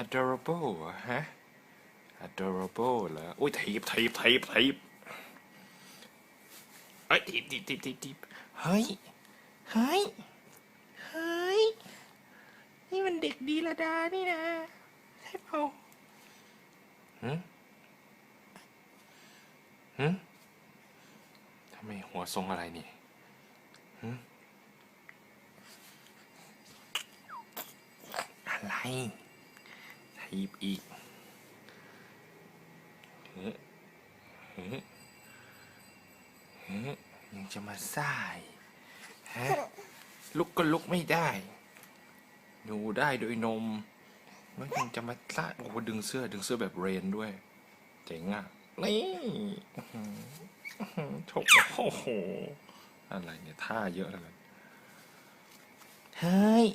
adorable ฮะ adorable เหรออุ้ยทีบทีบทีบทีบเอ้ยทีบทีบทีบทีบทีบเฮ้ย เฮ้ย เฮ้ย นี่มันเด็กดีละดา นี่นะ ใช่เปล่าหืมหืมทำไมหัวทรงอะไรนี่หืมอะไร ทีบอีกเฮ้เฮ้เฮ้ยังจะมาซ่ายฮะลุกก็ลุกไม่ได้ อยู่ได้โดยนมแล้วยังจะมาซ่าโอ้โหดึงเสื้อดึงเสื้อแบบเรนด้วย เจ๋งอะ นี่ชกโอ้โห อะไรเนี่ย ท่าเยอะเลยเฮ้ย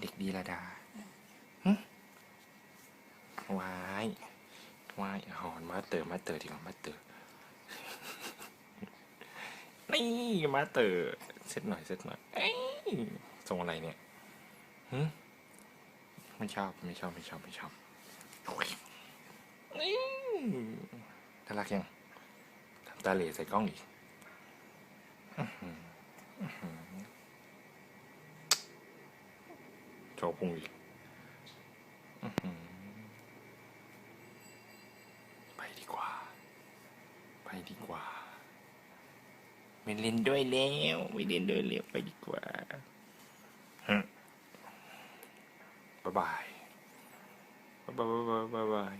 เด็กดีละดาหึวายวายหอนมาเตอร์มาเตอร์ดีกว่ามาเตอร์นี่มาเตอร์เซตหน่อยเซตหน่อยเอ้ยทรงอะไรเนี่ยหึไม่ชอบไม่ชอบไม่ชอบไม่ชอบโอ้ยนี่น่ารักยังทำตาเหล่ใส่กล้องอีกอื้อ หืออื้อหือโชว์พุงอีกอื้อหือไปดีกว่า ไปดีกว่า ไม่เล่นด้วยแล้วไม่เล่นด้วยแล้วไปดีกว่าฮะบ๊ายบายบ๊ายบายบ๊ายบายบ๊ายบาย